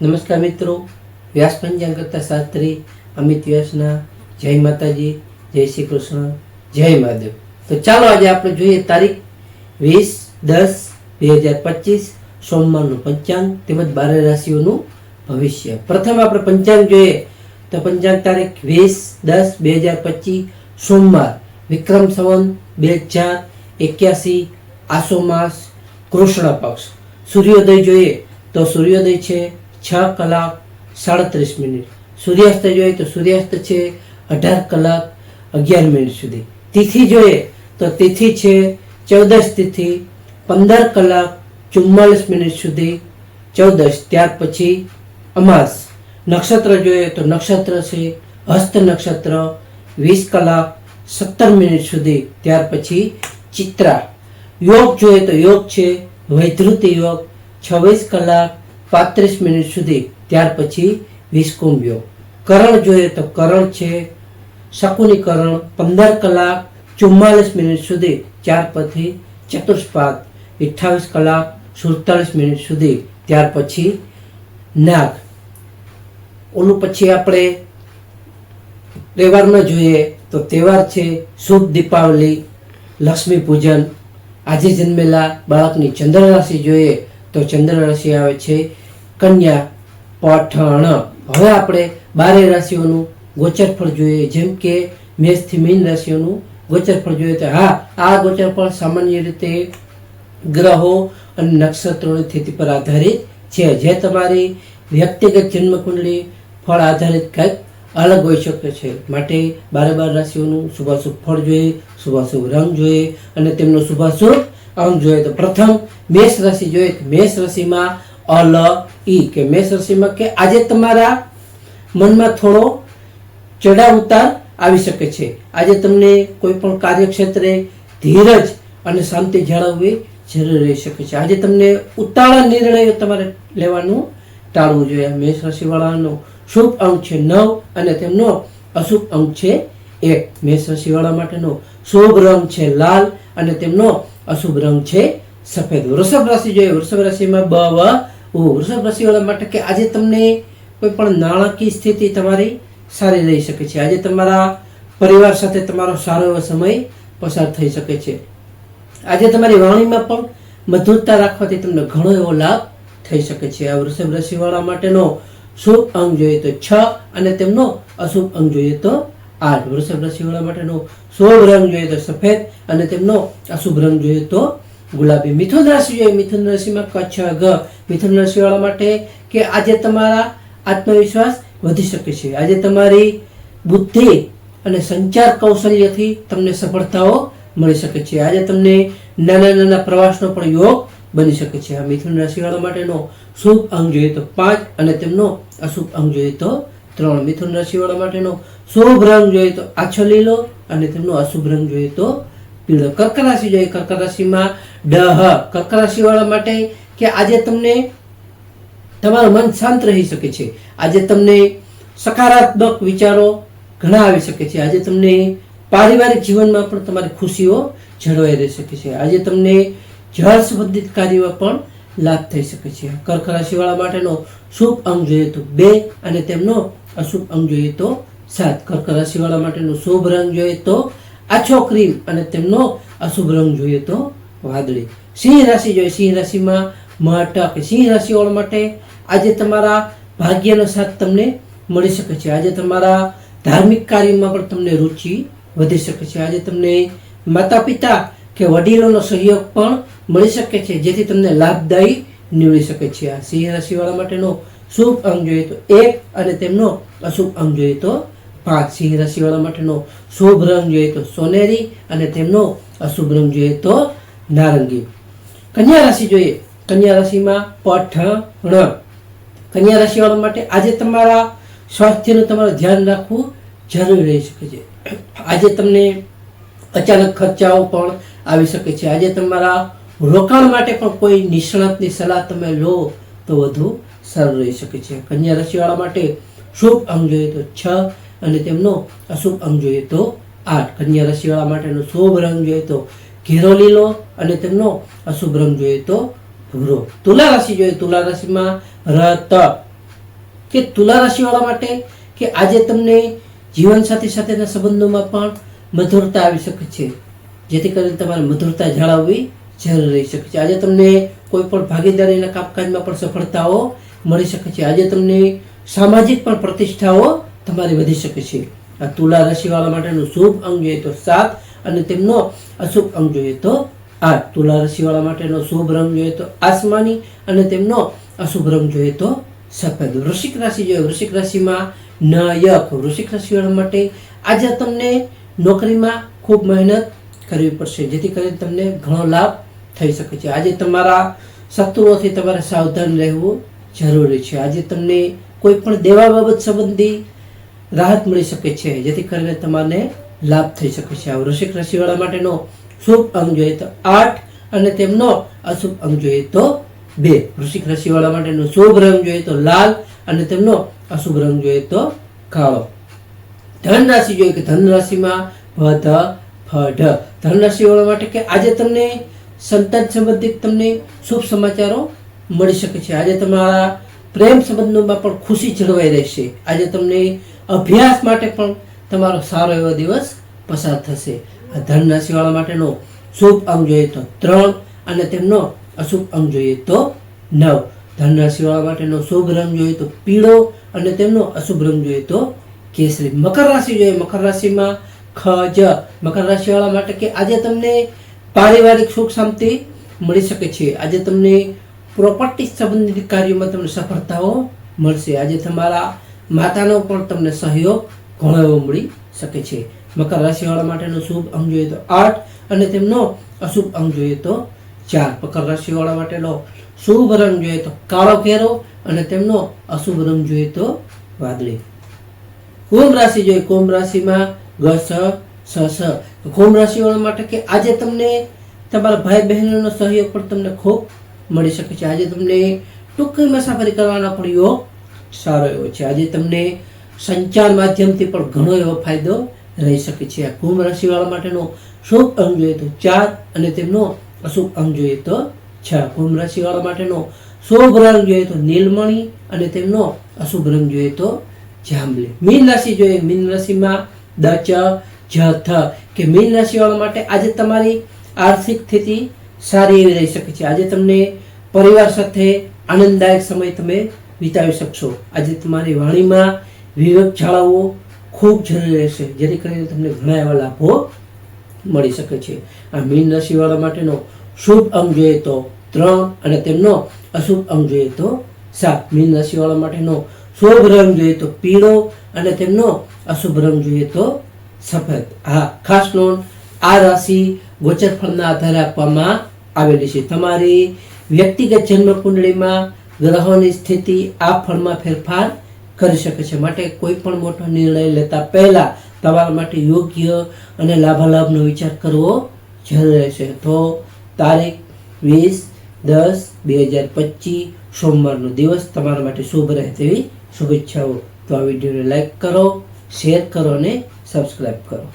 નમસ્કાર મિત્રો. વ્યાસ પંચાંગ કરતા શાસ્ત્રી અમિત વ્યાસના જય માતાજી, જય શ્રી કૃષ્ણ, જય મહાદેવ. તો ચાલો આજે આપણે જોઈએ તારીખ વીસ દસ બે હજાર પચીસ, સોમવારનું પંચાંગ તેમજ બારે રાશિઓનું ભવિષ્ય. પ્રથમ આપણે પંચાંગ જોઈએ. તો પંચાંગ તારીખ વીસ દસ બે હજાર પચીસ, સોમવાર. વિક્રમ સંવંત બે હજાર એક્યાસી, આસો માસ, કૃષ્ણ પક્ષ. સૂર્યોદય જોઈએ. તો સૂર્યોદય છે છ કલાક સાડત્રીસ મિનિટ. સૂર્યાસ્ત જોઈએ તો સૂર્યાસ્ત છે અઢાર કલાક અગિયાર મિનિટ સુધી. તિથિ જોઈએ તો તિથિ છે ચૌદશ તિથિ, પંદર કલાક ચુમ્માલીસ મિનિટ સુધી ચૌદશ ત્યાર પછી અમાસ. નક્ષત્ર જોઈએ તો નક્ષત્ર છે હસ્ત નક્ષત્ર, વીસ કલાક સત્તર મિનિટ સુધી. ત્યાર પછી ચિત્રા. યોગ જોઈએ તો યોગ છે વૈધૃત યોગ, છવ્વીસ કલાક પાંત્રીસ મિનિટ સુધી, ત્યાર પછી વિસ્કુંભ યોગ કરણ જોઈએ તો કરણ છે, શકુની કરણ પંદર કલાક ચુમ્માલીસ મિનિટ સુધી ચાર પછી ચતુષ્પાદ અઠ્ઠાવીસ કલાક સુડતાલીસ મિનિટ સુધી, ત્યાર પછી નાગ. ઓલું પછી આપણે તહેવારમાં જોઈએ તો તહેવાર છે શુભ દીપાવલી, લક્ષ્મી પૂજન. આજે જન્મેલા બાળકની ચંદ્ર રાશિ જોઈએ તો ચંદ્ર રાશિ આવે છે કન્યા પઠણ. હવે આપણે બારે રાશિઓનું ગોચરફળ જોઈએ. જેમ કે મેષથી મીન રાશિઓનું ગોચરફળ જોઈએ તો હા, આ ગોચરફળ સામાન્ય રીતે ગ્રહો અને નક્ષત્રોની સ્થિતિ પર આધારિત છે. જે તમારી વ્યક્તિગત જન્મકુંડળી ફળ આધારિત કંઈક અલગ હોઈ શકે છે. માટે બારે બાર રાશિઓનું શુભાશુભ ફળ જોઈએ, શુભાશુભ રંગ જોઈએ અને તેમનો શુભાશુભ અંગ જોઈએ. તો પ્રથમ મેષ રાશિ જોઈએ. મેષ રાશિમાં અલ ઈ કે મેષ રાશિમાં કે આજે તમારા મનમાં થોડો ચઢાવ ઉતાર આવી શકે છે. આજે તમને કોઈ પણ કાર્યક્ષેત્રે ધીરજ અને શાંતિ જાળવવી જરૂરી રહી શકે છે. આજે તમને ઉતાળા નિર્ણયો તમારે લેવાનું ટાળવું જોઈએ. મેષ રાશિવાળાનો શુભ અંક છે નવ અને તેમનો અશુભ અંક છે એક. મેષ રાશિવાળા માટેનો શુભ રંગ છે લાલ અને તેમનો અશુભ રંગ છે સફેદ. વૃષભ રાશિ જોઈએ. વૃષભ રાશિમાં બ ઉ વૃષભ રાશિવાળા માટે કે આજે તમને કોઈ પણ નાણાકીય સ્થિતિ તમારી સારી રહી શકે છે. આજે તમારા પરિવાર સાથે તમારો સારો એવો સમય પસાર થઈ શકે છે. આજે તમારી વાણીમાં પણ મધુરતા રાખવાથી તમને ઘણો એવો લાભ થઈ શકે છે. આ વૃષભ રાશિવાળા માટેનો શુભ અંગ જોઈએ તો છ અને તેમનો અશુભ અંગ જોઈએ તો આઠ. વૃષભ રાશિવાળા માટેનો શુભ રંગ જોઈએ તો સફેદ અને તેમનો અશુભ રંગ જોઈએ તો ગુલાબી મિથુન રાશિ જોઈએ. મિથુન રાશિમાં કચ્છ ગ મિથુન રાશિવાળા માટે કે આજે તમારા આત્મવિશ્વાસ વધી શકે છે. આજે તમારી બુદ્ધિ અને સંચાર કૌશલ્યથી તમને સફળતાઓ મળી શકે છે. આજે તમને નાના નાના પ્રવાસનો પણ યોગ બની શકે છે. આ મિથુન રાશિવાળા માટેનો શુભ અંગ જોઈએ તો પાંચ અને તેમનો અશુભ અંગ જોઈએ તો ત્રણ. મિથુન રાશિવાળા માટેનો શુભ રંગ જોઈએ તો આછો લીલો અને તેમનો અશુભ રંગ જોઈએ તો પીળો. કર્ક રાશિ જોઈએ. કર્ક રાશિમાં ડહ. કર્ક રાશિવાળા માટે કે આજે તમને તમારું મન શાંત રહી શકે છે. આજે તમને સકારાત્મક વિચારો ઘણા આવી શકે છે. આજે તમને પારિવારિક જીવનમાં પણ તમારી ખુશીઓ જળવાઈ રહી શકે છે. આજે તમને જળ સંબંધિત કાર્યમાં પણ લાભ થઈ શકે છે. કર્ક રાશિવાળા માટેનો શુભ અંગ જોઈએ તો બે અને તેમનો અશુભ અંગ જોઈએ તો સાત. કર્ક રાશિવાળા માટેનો શુભ રંગ જોઈએ તો આછો ક્રીમ અને તેમનો અશુભ રંગ જોઈએ તો વાદળી. સિંહ રાશિ જોઈએ. સિંહ રાશિમાં મટક સિંહ રાશિવાળા માટે આજે તમારા ભાગ્યનો સાથ તમને મળી શકે છે. આજે તમારા ધાર્મિક કાર્યમાં પણ તમને રુચિ વધી શકે છે. આજે તમને માતા પિતા કે વડીલોનો સહયોગ પણ મળી શકે છે, જેથી તમને લાભદાયી નીવડી શકે છે. આ સિંહ રાશિવાળા માટેનો શુભ અંગ જોઈએ તો એક અને તેમનો અશુભ અંગ જોઈએ તો પાંચ સિંહ રાશિવાળા માટેનો શુભ રંગ જોઈએ તો સોનેરી અને તેમનો અશુભ રંગ જોઈએ તો નારંગી. કન્યા રાશિ જોઈએ. કન્યા રાશિમાં પઠણ. કન્યા રાશિવાળા માટે આજે તમારા સ્વાસ્થ્યનું તમારે ધ્યાન રાખવું જરૂરી રહી શકે છે. આજે તમને અચાનક ખર્ચાઓ પણ આવી શકે છે. આજે તમારા રોકાણ માટે પણ કોઈ નિષ્ણાતની સલાહ તમે લો તો વધુ સારું રહી શકે છે. કન્યા રાશિવાળા માટે શુભ અંગ જોઈએ તો છ અને તેમનો અશુભ અંગ જોઈએ તો આઠ. કન્યા રસીવાળા માટેનો શુભ રંગ જોઈએ તો ઘેરો લીલો અને તેમનો અશુભ રંગ જોઈએ તો ભૂરો તુલા રાશિ જોઈએ. તુલા રાશિમાં રત. કે તુલા રાશિવાળા માટે કે આજે તમને જીવનસાથી સાથેના સંબંધોમાં પણ મધુરતા આવી શકે છે. જેથી કરીને તમારે મધુરતા જાળવવી જરૂર રહી શકે છે. આજે તમને કોઈ પણ ભાગીદારીના કામકાજમાં પણ સફળતાઓ મળી શકે છે. આજે તમને સામાજિક પણ પ્રતિષ્ઠાઓ તમારી વધી શકે છે. આ તુલા રાશિવાળા માટેનું શુભ અંગ જોઈએ તો સાત અને તેમનો અશુભ અંગ જોઈએ તો આઠ. તુલા રાશિવાળા માટેનો શુભ રંગ જોઈએ તો આસમાની અને તેમનો અશુભ રંગ જોઈએ તો સફેદ. વૃશ્ચિક રાશિ જોઈએ. વૃશ્ચિક રાશિમાં નયક. વૃશ્ચિક રાશિવાળા માટે આજે તમને નોકરીમાં ખૂબ મહેનત કરવી પડશે. જેથી કરીને તમને ઘણો લાભ થઈ શકે છે. આજે તમારા શત્રુઓથી તમારે સાવધાન રહેવું જરૂરી છે. આજે તમને કોઈ પણ દેવા બાબત સંબંધી રાહત મળી શકે છે, જેથી કરીને તમારે લાભ થઈ શકે છે. વૃશ્ચિક રાશિવાળા માટેનો શુભ અંગ જોઈએ તો આઠ અને તેમનો અશુભ અંગ જોઈએ તો બે. વૃશ્ચિક રાશિવાળા માટેનો શુભ રંગ જોઈએ તો લાલ અને તેમનો અશુભ રંગ જોઈએ તો કાળો. ધન રાશિ જોઈએ કે ધન રાશિમાં ભ ફઢ ધન રાશિવાળા માટે કે આજે તમને સંતાન સંબંધિત તમને શુભ સમાચારો મળી શકે છે. આજે તમારા પ્રેમ સંબંધોમાં પણ ખુશી જળવાઈ રહેશે. આજે તમને અભ્યાસ માટે પણ તમારો સારો એવો દિવસ પસાર થશે. આ ધન રાશિવાળા માટેનો શુભ અંગ જોઈએ તો ત્રણ અને તેમનો અશુભ અંગ જોઈએ તો નવ. ધન રાશિવાળા માટેનો શુભ રંગ જોઈએ તો પીળો અને તેમનો અશુભ રંગ જોઈએ તો કેસરી. મકર રાશિ જોઈએ. મકર રાશિમાં ખ, જ. મકર રાશિવાળા માટે કે આજે તમને પારિવારિક સુખ શાંતિ મળી શકે છે. આજે તમને પ્રોપર્ટી સંબંધિત કાર્યોમાં તમને સફળતાઓ મળશે. આજે તમારા માતાનો પણ તમને સહયોગ ઘણો એવો મળી શકે છે. મકર રાશિવાળા માટેનો શુભ અંગ જોઈએ તો આઠ અને તેમનો અશુભ અંગ જોઈએ તો ચાર. મકર રાશિવાળા માટેનો શુભ રંગ જોઈએ તો કાળો કેરો અને તેમનો અશુભ રંગ જોઈએ તો વાદળી. કુંભ રાશિ જોઈએ. કુંભ રાશિમાં ગ, સ સ સ. કુંભ રાશિવાળા માટે કે આજે તમને તમારા ભાઈ બહેનોનો સહયોગ પણ તમને ખૂબ મળી શકે છે. આજે તમને ટૂંકી મુસાફરી કરવાનો પણ યોગ સારો એવો છે. આજે તમને સંચાર માધ્યમથી પણ ઘણો એવો ફાયદો રહી શકે છે. આ કુંભ રાશિવાળા માટેનો શુભ અંગ જોઈએ તો ચાર અને તેમનો અશુભ અંગ જોઈએ તો છ. કુંભ રાશિવાળા માટેનો શુભ રંગ જોઈએ તો નીલમણી અને તેમનો અશુભ રંગ જોઈએ તો જાંબલી. મીન રાશિ જોઈએ. મીન રાશિમાં દ, ચ, જ, થ કે મીન રાશિવાળા માટે આજે તમારી આર્થિક સ્થિતિ સારી એવી રહી શકે છે. આજે તમને પરિવાર સાથે આનંદદાયક સમય તમે વિતાવી શકશો. આજે તમારી વાણીમાં વિવેક જાળવવો ખૂબ જરૂરી રહેશે, જેથી કરીને તમને ઘણા એવા લાભો મળી શકે છે. આ મીન રાશિવાળા માટેનો શુભ અંગ જોઈએ તો ત્રણ અને તેમનો અશુભ અંગ જોઈએ તો સાત. મીન રાશિવાળા માટેનો શુભ રંગ જોઈએ તો પીળો અને તેમનો અશુભ રંગ જોઈએ તો સફેદ. હા ખાસ નોંધ આ રાશિ ગોચર ફળના આધારે આપવામાં આવેલી છે. તમારી વ્યક્તિગત જન્મ કુંડળીમાં ગ્રહોની સ્થિતિ આ ફળમાં ફેરફાર કરી શકે છે. માટે કોઈ પણ મોટો નિર્ણય લેતા પહેલા તમારા માટે યોગ્ય અને લાભાલાભનો વિચાર કરવો જરૂરી છે. તો તારીખ વીસ દસ બે હજાર પચીસ સોમવારનો દિવસ તમારા માટે શુભ રહે તેવી શુભેચ્છાઓ. તો આ વિડીયોને લાઈક કરો, શેર કરો અને સબસ્ક્રાઈબ કરો.